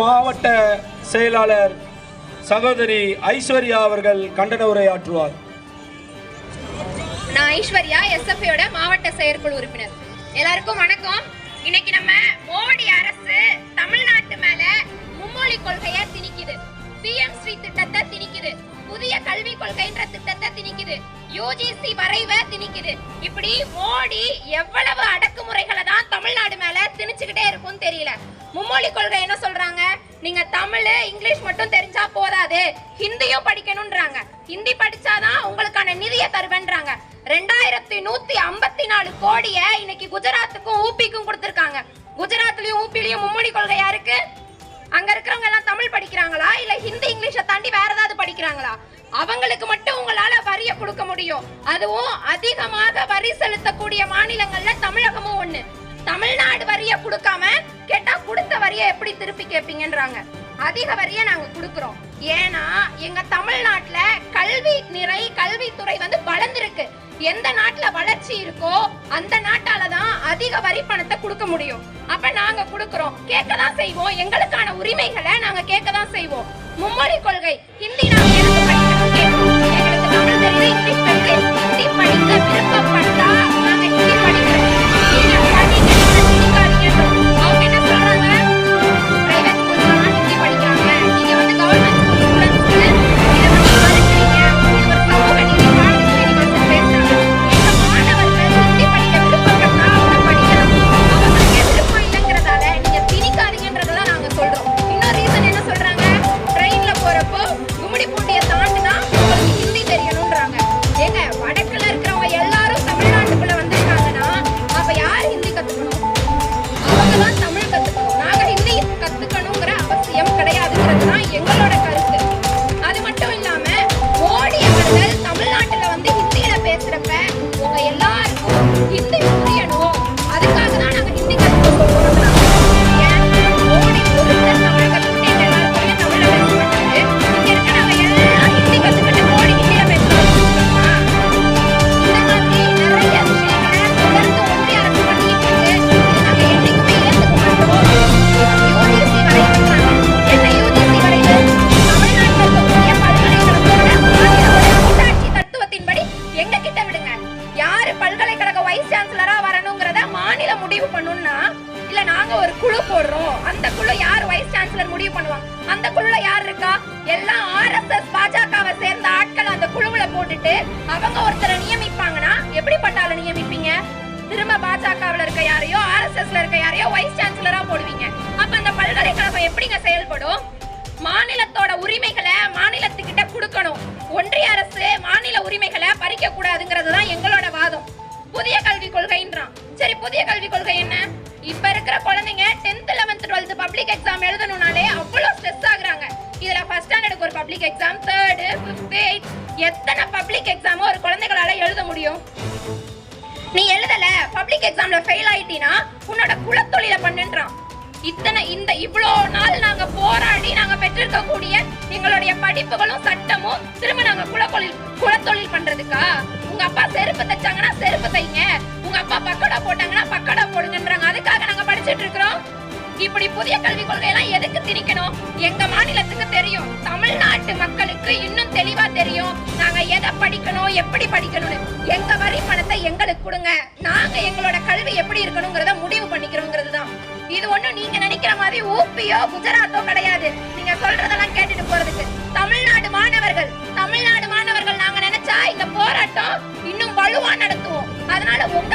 மாவட்ட செயலாளர் சகோதரி ஐஸ்வர்யா அவர்கள் கண்டன உரையாற்றுவார். நான் ஐஸ்வர்யா எஸ்எஃப்ஐயோட மாவட்ட செயற்குழு உறுப்பினர். எல்லாருக்கும் வணக்கம். இன்னைக்கு நம்ம மோடி அரசு தமிழ்நாட்டு மேல மும்மொழி கொள்கையை திணிக்குது. பிஎம் ஸ்ரீ திட்டத்தை திணிக்குது. புதிய கல்விக் கொள்கைன்ற திட்டத்தை திணிக்குது. யூஜிசி வரைவை திணிக்குது. இப்படி மோடி எவ்வளவு அடக்குமுறைகளை தான் இருக்கும்னு தெரியல. மும்மொழி கொள்கை என்ன சொல்றாங்க? நீங்க தமிழ் இங்கிலீஷ் மட்டும் தெரிஞ்சா போதாது. ஹிந்தியும் படிக்கணும்ன்றாங்க. ஹிந்தி படிச்சாதான் உங்களுக்கான நிதியை தருவேன்றாங்க. ரெண்டாயிரத்தி நூத்தி ஐம்பத்தி நாலு கோடிய இன்னைக்கு குஜராத்துக்கும் ஊபிக்கும் கொடுத்துருக்காங்க. குஜராத்லயும் ஊபிலயும் மும்மொழி கொள்கையா இருக்கு அங்க இருக்கிறவங்க எல்லாம் தமிழ் படிக்கிறாங்களா? இல்ல ஹிந்தி இங்கிலீஷை தாண்டி வேற ஏதாவது படிக்கிறாங்களா? அவங்களுக்கு மட்டும் உங்களால வரிய கொடுக்க முடியும். அதுவும் அதிகமாக வரி செலுத்தக்கூடிய மாநிலங்கள்ல தமிழகமும் ஒண்ணு. தமிழ்நாடு வரிய கொடுக்காம கேட்டா கொடுத்த வரிய எப்படி திருப்பி கேட்பீங்கன்றாங்க. அதிக வரிய நாங்க கொடுக்குறோம். ஏன்னா எங்க தமிழ்நாட்டுல கல்வி நிறை கல்வித்துறை வந்து வளர்ந்துருக்கு. எந்த நாட்டுல வளர்ச்சி இருக்கோ அந்த நாட்டால தான் அதிக வரி பணத்தை கொடுக்க முடியும். அப்ப நாங்க கொடுக்கறோம். கேட்க தான் செய்வோம். எங்களுக்கான உரிமைகளை நாங்க கேட்க தான் செய்வோம். மும்மொழி கொள்கை எங்களோட முடிவு பண்ணுவாங்க. அந்த குழுல யார் இருக்கா? எல்லாம் ஆர்எஸ்எஸ் பாஜகவை சேர்ந்த ஆட்கள் அந்த குழுவுல போட்டுட்டு அவங்க ஒருத்தரை நியமிப்பாங்கன்னா எப்படிப்பட்ட ஆளை நியமிப்பீங்க? திரும்ப பாஜகவுல இருக்க யாரையோ ஆர்எஸ்எஸ்ல இருக்க யாரையோ வைஸ் சான்சலரா போடுவீங்க. அப்ப அந்த பல்கலைக்கழகம் எப்படிங்க செயல்படும்? மாநிலத்தோட உரிமைகளை மாநிலத்துக்கிட்ட கொடுக்கணும். ஒன்றிய அரசு மாநில உரிமைகளை பறிக்க கூடாதுங்கிறது தான் எங்களோட வாதம். புதிய கல்விக் கொள்கைன்றான். சரி புதிய கல்விக் கொள்கை என்ன? இப்ப இருக்கிற குழந்தைங்க 10th 11th 12th public exam எழுதணும்னாலே அவ்வளவு ஸ்ட்ரெஸ் ஆகுறாங்க. இதுல ஃபர்ஸ்ட் ஸ்டாண்டர்டுக்கு ஒரு public exam third fifth eight எத்தனை பப்ளிக் எக்ஸாமோ ஒரு குழந்தைகளால எழுத முடியும்? நீ எழுதல பப்ளிக் எக்ஸாம்ல ஃபெயில் ஆயிட்டீனா உன்னோட குலத்தொழில பண்ணுன்றான். இத்தனை இந்த இவ்வளோ நாள் நாங்க போராடி நாங்க பெற்றிருக்கக்கூடிய எங்களுடைய படிப்புகளும் சட்டமும் திரும்ப நாங்க குலத்தொழில் குலத்தொழில் பண்றதுக்கா? உங்க அப்பா செருப்பு தச்ச இப்படி புதிய கல்விக் கொள்கையெல்லாம் எதுக்கு திணிக்கணும்? எங்க மாநிலத்துக்கு தெரியும். தமிழ்நாட்டு மக்களுக்கு இன்னும் தெளிவா தெரியும். நாங்க எதை படிக்கணும் எப்படி படிக்கணும்னு. எங்க வரி பணத்தை எங்களுக்கு கொடுங்க. நாங்க எங்களோட கல்வி எப்படி இருக்கணுங்கிறத முடிவு பண்ணிக்கிறோங்கிறது தான் இது ஒண்ணும் நீங்க நினைக்கிற மாதிரி ஊப்பியோ குஜராத்தோ கிடையாது. நீங்க சொல்றதெல்லாம் கேட்டுட்டு போறதுக்கு. தமிழ்நாடு மாணவர்கள் தமிழ்நாடு மாணவர்கள் நாங்க நினைச்சா இந்த போராட்டம் இன்னும் வலுவா நடத்துவோம். அதனால உங்க